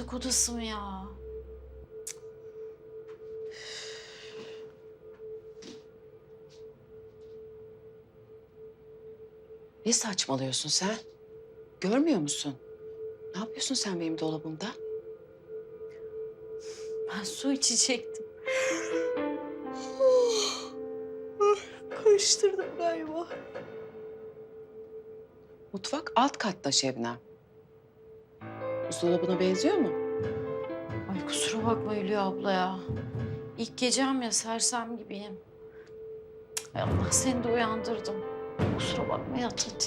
Yatak odası mı ya? Ne saçmalıyorsun sen? Görmüyor musun? Ne yapıyorsun sen benim dolabımda? Ben su içecektim. Karıştırdım galiba. Mutfak alt katta Şebnem. Buzdolabına benziyor mu? Ay kusura bakma Hülya abla ya. İlk gecem ya sersem gibiyim. Ay Allah seni de uyandırdım. Kusura bakma yat hadi.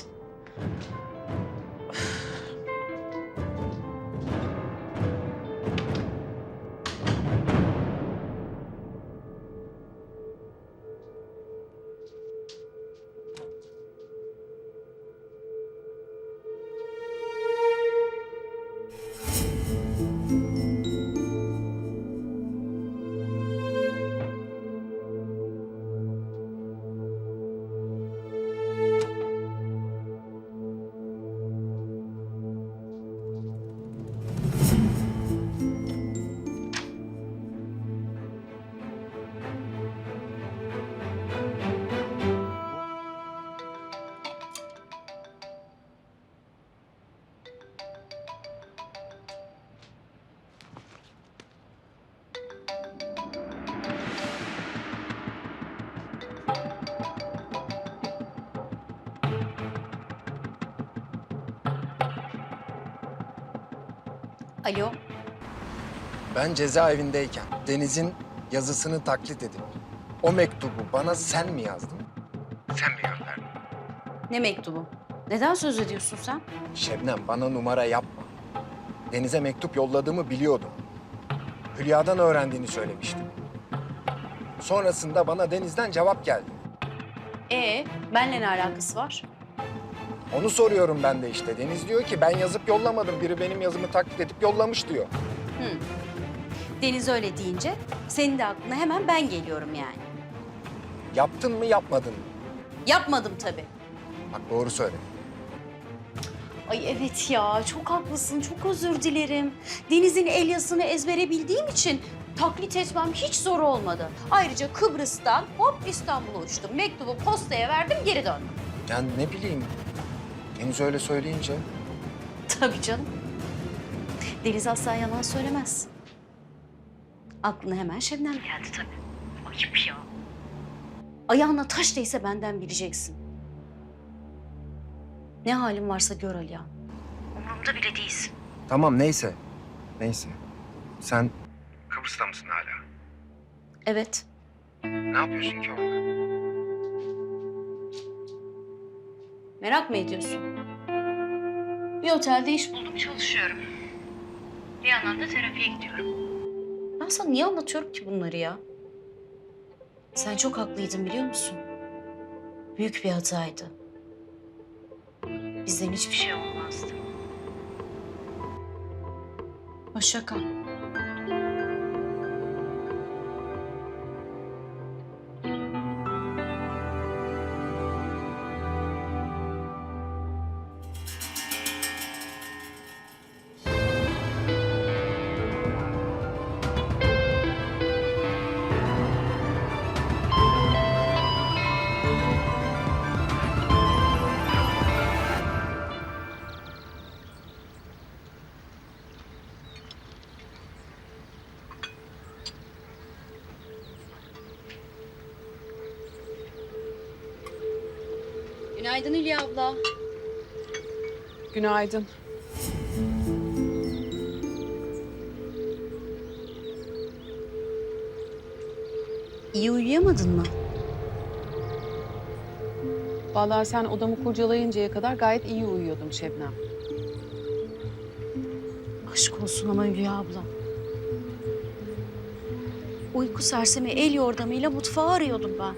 Alo, Ben cezaevindeyken Deniz'in yazısını taklit edip o mektubu bana sen mi yazdın? Sen mi gönderdin? ne mektubu? Neden söz ediyorsun sen? Şebnem bana numara yapma. Deniz'e mektup yolladığımı biliyordum. Hülya'dan öğrendiğini söylemiştim. Sonrasında bana Deniz'den cevap geldi. Ee, benle ne alakası var? Onu soruyorum ben de işte. Deniz diyor ki ben yazıp yollamadım. Biri benim yazımı taklit edip yollamış diyor. Hı. Deniz öyle deyince senin de aklına hemen ben geliyorum yani. Yaptın mı yapmadın mı? Yapmadım tabii. Bak doğru söyle. Ay evet ya, çok haklısın, çok özür dilerim. Deniz'in el yazısını ezbere bildiğim için taklit etmem hiç zor olmadı. Ayrıca Kıbrıs'tan hop İstanbul'a uçtum. Mektubu postaya verdim, geri döndüm. Yani ne bileyim. Deniz öyle söyleyince. Tabii canım. Deniz asla yalan söylemez. Aklına hemen Şebnem geldi tabii. Ayıp ya. Ayağına taş değse benden bileceksin. Ne halin varsa gör Aliyan. Umurumda bile değilsin. Tamam neyse. Neyse. Sen Kıbrıs'ta mısın hala? Evet. Ne yapıyorsun ki orada? Merak mı ediyorsun? Bir otelde iş buldum, çalışıyorum. Bir yandan da terapiye gidiyorum. Ben sana niye anlatıyorum ki bunları ya? Sen çok haklıydın biliyor musun? Büyük bir hataydı. Bizden hiçbir şey olmazdı. Hoşça kal. Günaydın Hülya abla. Günaydın. İyi uyuyamadın mı? Vallahi sen odamı kurcalayıncaya kadar gayet iyi uyuyordum Şebnem. Aşk olsun ama Hülya abla. Uyku sersemi el yordamıyla mutfağı arıyordum ben.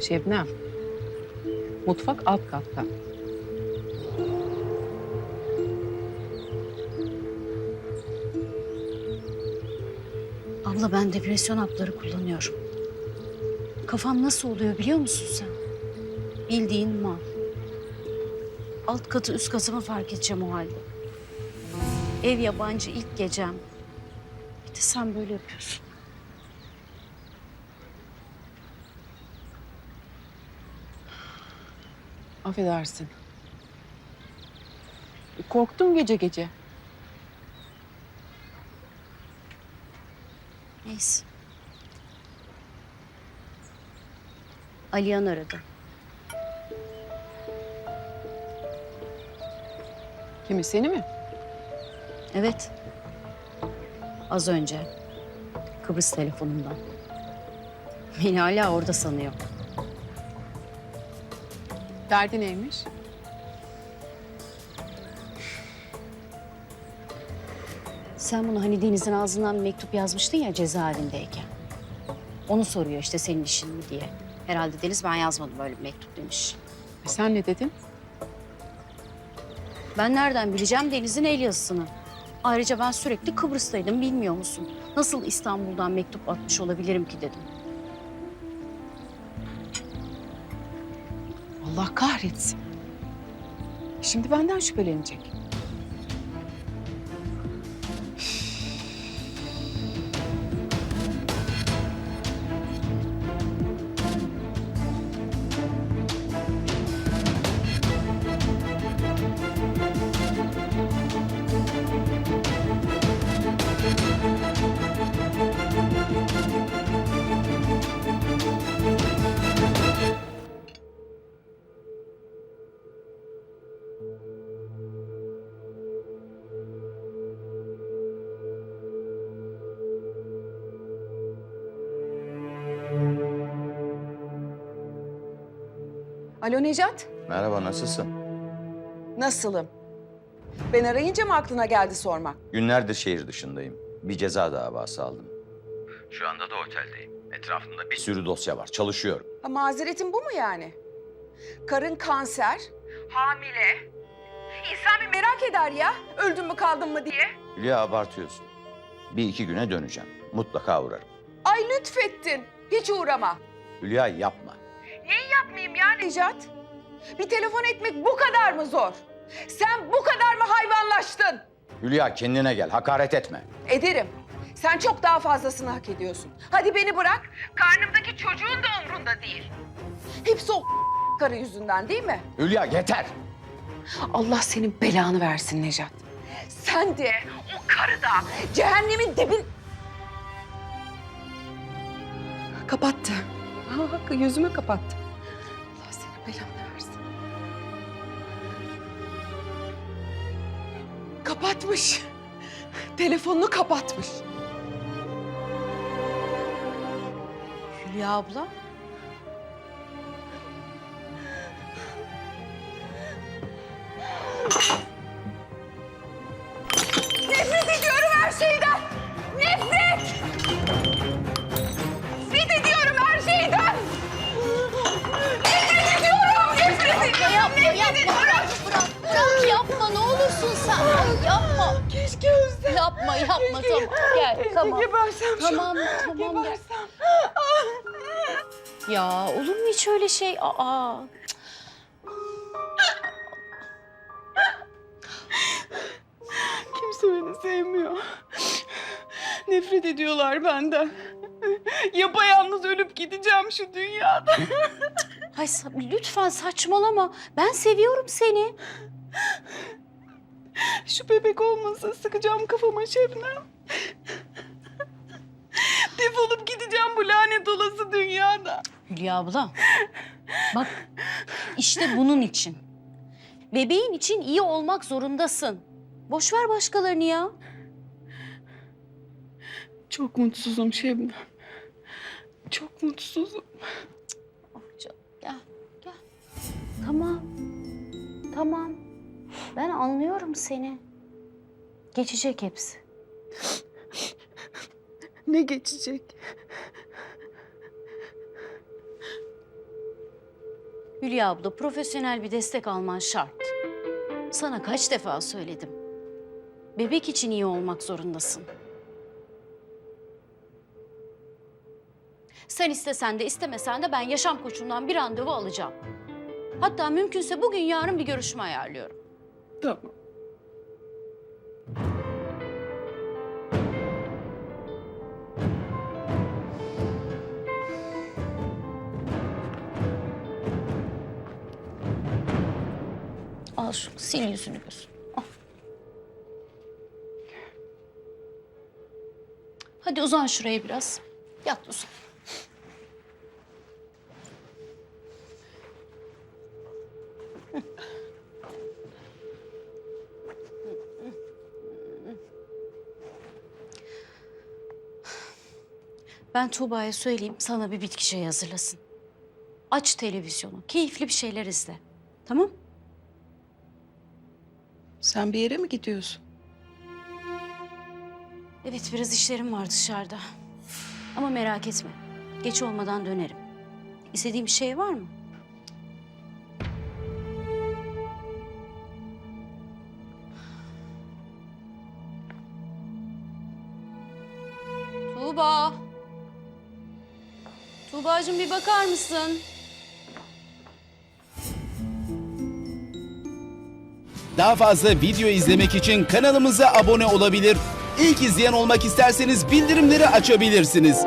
Şebnem. Mutfak alt katta. Abla ben depresyon hapları kullanıyorum. Kafam nasıl oluyor biliyor musun sen? Bildiğin mal. Alt katı üst katımı fark edeceğim o halde. Ev yabancı ilk gecem. Bir de sen böyle yapıyorsun. Affedersin. Korktum gece gece. Neyse. Aliyan aradı. Kimi seni mi? Evet. Az önce. Kıbrıs telefonundan. Beni hala orada sanıyor. Derdi neymiş? Sen bunu hani Deniz'in ağzından bir mektup yazmıştın ya cezaevindeyken. Onu soruyor işte senin işin mi diye. Herhalde Deniz ben yazmadım böyle bir mektup demiş. E sen ne dedin? Ben nereden bileceğim Deniz'in el yazısını? Ayrıca ben sürekli Kıbrıs'taydım bilmiyor musun? Nasıl İstanbul'dan mektup atmış olabilirim ki dedim. Allah kahretsin. Şimdi benden şüphelenecek. Alo Necat, Merhaba, nasılsın? nasılım? Ben arayınca mı aklına geldi sormak? Günlerdir şehir dışındayım. Bir ceza davası aldım. Şu anda da oteldeyim. Etrafımda bir sürü dosya var. Çalışıyorum. Ha, mazeretin bu mu yani? Karın kanser, hamile. İnsan bir merak eder ya, öldün mü kaldın mı diye. Hülya abartıyorsun. Bir iki güne döneceğim. Mutlaka uğrarım. Ay lütfettin, hiç uğrama. Hülya yapma. Neyi yapmayayım ya Necat? Bir telefon etmek bu kadar mı zor? Sen bu kadar mı hayvanlaştın? Hülya kendine gel. Hakaret etme. Ederim. Sen çok daha fazlasını hak ediyorsun. Hadi beni bırak. Karnımdaki çocuğun da umrunda değil. Hepsi o karı yüzünden değil mi? Hülya yeter. Allah senin belanı versin Necat. Sen de o karı da cehennemin dibin... Kapattı. Ha, yüzüme kapattı. Allah senin belanı versin. Kapatmış. Telefonunu kapatmış. Hülya abla. Ediyorum. Bırak, bırak, bırak. Yapma, ne olursun sen. Yapma. Keşke Özlem. Yapma, yapma. Tamam, gel. Tamam. Gebersem şu Tamam, tamam. Gel. Gebersem. Ya olur mu hiç öyle şey? Aa. Kimse beni sevmiyor. Nefret ediyorlar benden. Yapayalnız ölüp gideceğim şu dünyada. Ay lütfen saçmalama. Ben seviyorum seni. Şu bebek olmasa sıkacağım kafama Şebnem. Defolup gideceğim bu lanet olası dünyada. Hülya abla. Bak işte bunun için. Bebeğin için iyi olmak zorundasın. Boş ver başkalarını ya. Çok mutsuzum Şebnem. Çok mutsuzum. Canım, Gel, gel. Tamam. Tamam. Ben anlıyorum seni. Geçecek hepsi. Ne geçecek? Hülya abla profesyonel bir destek alman şart. Sana kaç defa söyledim. Bebek için iyi olmak zorundasın. Sen istesen de istemesen de ben yaşam koçumdan bir randevu alacağım. Hatta mümkünse bugün yarın bir görüşme ayarlıyorum. Tamam. Al şunu, sil yüzünü gözünü. Al. Hadi uzan şuraya biraz. Yat uzan. Ben Tuğba'ya söyleyeyim sana bir bitki çayı hazırlasın. Aç televizyonu, keyifli bir şeyler izle. Tamam? Sen bir yere mi gidiyorsun? Evet biraz işlerim var dışarıda. Ama merak etme. Geç olmadan dönerim. İstediğin bir şey var mı? Tuğbacığım bir bakar mısın? Daha fazla video izlemek için kanalımıza abone olabilir. İlk izleyen olmak isterseniz bildirimleri açabilirsiniz.